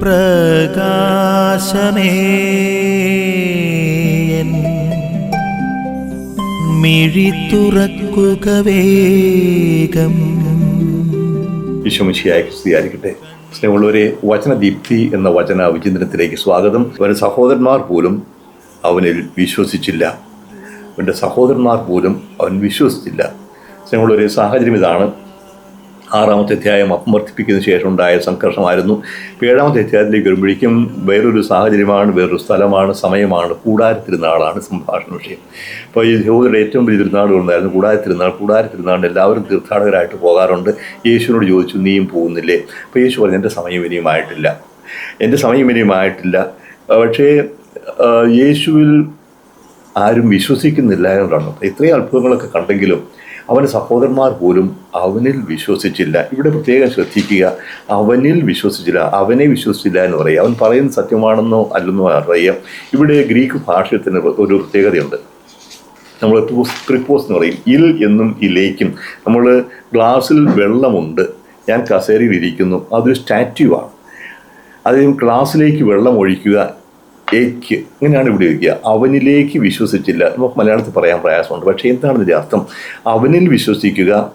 പ്രകാശമേ. മിഴി തുറക്കുക വേഗം. വിശ്വമിശിയായ സ്നേഹമുള്ളവരെ വചനദീപ്തി എന്ന വചന വിചിന്തനത്തിലേക്ക് സ്വാഗതം. അവന്റെ സഹോദരന്മാർ പോലും അവനിൽ വിശ്വസിച്ചില്ല. അവന്റെ സഹോദരന്മാർ പോലും അവൻ വിശ്വസിച്ചില്ല. സ്നേഹമുള്ളവരെ സാഹചര്യം ഇതാണ്. ആറാമത്തെ അധ്യായം അപ്പം വർദ്ധിപ്പിക്കുന്നതിന് ശേഷം ഉണ്ടായ സംഘർഷമായിരുന്നു. ഏഴാമത്തെ അധ്യായത്തിലേക്ക് വരുമ്പോഴേക്കും വേറൊരു സാഹചര്യമാണ് വേറൊരു സ്ഥലമാണ് സമയമാണ്. കൂടാരത്തിരുന്നാളാണ് സംഭാഷണ വിഷയം. അപ്പോൾ ഈ യഹൂദരുടെ ഏറ്റവും വലിയ തിരുനാളുകളുണ്ടായിരുന്നു കൂടാരത്തിരുന്നാൾ കൂടാരത്തിരുന്നാളിന് എല്ലാവരും തീർത്ഥാടകരായിട്ട് പോകാറുണ്ട്. യേശുവിനോട് ചോദിച്ചു നീയും പോകുന്നില്ലേ? അപ്പോൾ യേശു പറഞ്ഞു എന്റെ സമയം ഇനിയുമായിട്ടില്ല എന്റെ സമയം ഇനിയുമായിട്ടില്ല പക്ഷേ ആ, യേശുവിൽ ആരും വിശ്വസിക്കുന്നില്ല എന്നുള്ളതാണ്. ഇത്രയും അത്ഭുതങ്ങളൊക്കെ കണ്ടെങ്കിലും അവന്റെ സഹോദരന്മാർ പോലും അവനിൽ വിശ്വസിച്ചില്ല. ഇവിടെ പ്രത്യേകം ശ്രദ്ധിക്കുക അവനിൽ വിശ്വസിച്ചില്ല അവനെ വിശ്വസിച്ചില്ല എന്ന് പറയുക. അവൻ പറയുന്നത് സത്യമാണെന്നോ അല്ലെന്നോ അറിയാം. ഇവിടെ ഗ്രീക്ക് ഭാഷത്തിന് ഒരു പ്രത്യേകതയുണ്ട്. നമ്മൾ പ്രിപ്പോസ് എന്ന് പറയും. ഇൽ എന്നും ഇലേക്കും. നമ്മൾ ഗ്ലാസ്സിൽ വെള്ളമുണ്ട്. ഞാൻ കസേരയിൽ ഇരിക്കുന്നു. അതൊരു സ്റ്റാറ്റ്യൂ ആണ്. അതിന് ഗ്ലാസ്സിലേക്ക് വെള്ളം ഒഴിക്കുക ഏക്ക് ഇങ്ങനെയാണ് ഇവിടെ ഉപയോഗിക്കുക അവനിലേക്ക് വിശ്വസിച്ചില്ല. നമുക്ക് മലയാളത്തിൽ പറയാൻ പ്രയാസമുണ്ട്. പക്ഷേ എന്താണ് ഇതിന്റെ അർത്ഥം? അവനിൽ വിശ്വസിക്കുക.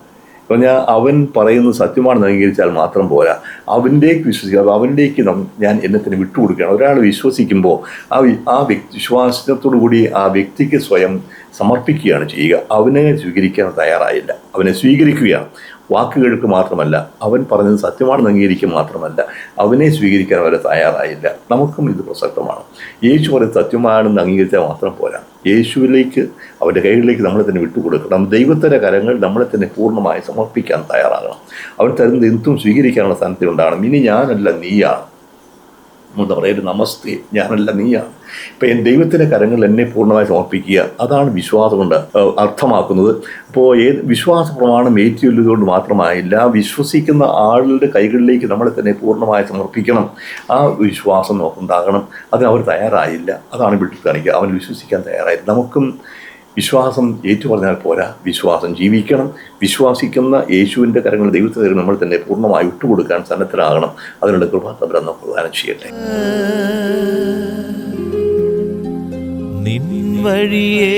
പറഞ്ഞാൽ അവൻ പറയുന്നത് സത്യമാണെന്ന് അംഗീകരിച്ചാൽ മാത്രം പോരാ. അവനിലേക്ക് വിശ്വസിക്കുക. അപ്പോൾ അവനിലേക്ക് ഞാൻ എന്നെ തന്നെ വിട്ടുകൊടുക്കുകയാണ്. ഒരാൾ വിശ്വസിക്കുമ്പോൾ ആ ആ വ്യക്തി വിശ്വാസത്തോടു കൂടി ആ വ്യക്തിക്ക് സ്വയം സമർപ്പിക്കുകയാണ് ചെയ്യുക. അവനെ സ്വീകരിക്കാൻ തയ്യാറായില്ല. അവനെ സ്വീകരിക്കുകയാണ്. വാക്കുകൾക്ക് മാത്രമല്ല അവൻ പറഞ്ഞത് സത്യമാണെന്ന് അംഗീകരിക്കുക മാത്രമല്ല അവനെ സ്വീകരിക്കാൻ അവരെ തയ്യാറായില്ല. നമുക്കും ഇത് പ്രസക്തമാണ്. യേശു പറയുന്നത് സത്യമാണെന്ന് അംഗീകരിച്ചാൽ മാത്രം പോരാ. യേശുവിലേക്ക് അവന്റെ കൈകളിലേക്ക് നമ്മളെ തന്നെ വിട്ടുകൊടുക്കണം. ദൈവത്തിന്റെ കരങ്ങൾ നമ്മളെ തന്നെ പൂർണമായി സമർപ്പിക്കാൻ തയ്യാറാകണം. അവൻ തരുന്നത് എന്തും സ്വീകരിക്കാനുള്ള സ്ഥാനത്തിൽ ഉണ്ടാകണം. ഇനി ഞാനല്ല നീയാണ്. എന്താ പറയുക നമസ്തേ ഞാനല്ല നീയാണ്. ഇപ്പം എൻ ദൈവത്തിന്റെ കരങ്ങൾ എന്നെ പൂർണമായി സമർപ്പിക്കുക അതാണ് വിശ്വാസം കൊണ്ട് അർത്ഥമാക്കുന്നത്. അപ്പോൾ ഏത് വിശ്വാസ പ്രമാണം ഏറ്റുചൊല്ലുകൊണ്ട് മാത്രമായില്ല വിശ്വസിക്കുന്ന ആളുടെ കൈകളിലേക്ക് നമ്മളെ തന്നെ പൂർണമായി സമർപ്പിക്കണം. ആ വിശ്വാസം നമുക്കുണ്ടാകണം. അതിന് അവർ തയ്യാറായില്ല. അതാണ് വീട്ടിൽ കാണിക്കുക. അവൻ വിശ്വസിക്കാൻ തയ്യാറായില്ല. നമുക്കും വിശ്വാസം ഏറ്റു പറഞ്ഞാൽ പോരാ. വിശ്വാസം ജീവിക്കണം. വിശ്വാസിക്കുന്ന യേശുവിന്റെ കരങ്ങൾ ദൈവത്തിന് നമ്മൾ തന്നെ പൂർണമായി വിട്ടുകൊടുക്കാൻ സന്നദ്ധരാകണം. അതിനുള്ള കൃപ തമ്മിൽ നമുക്ക് പ്രദാനം ചെയ്യട്ടെ. നിൻ വഴിയേ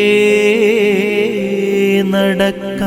നടക്ക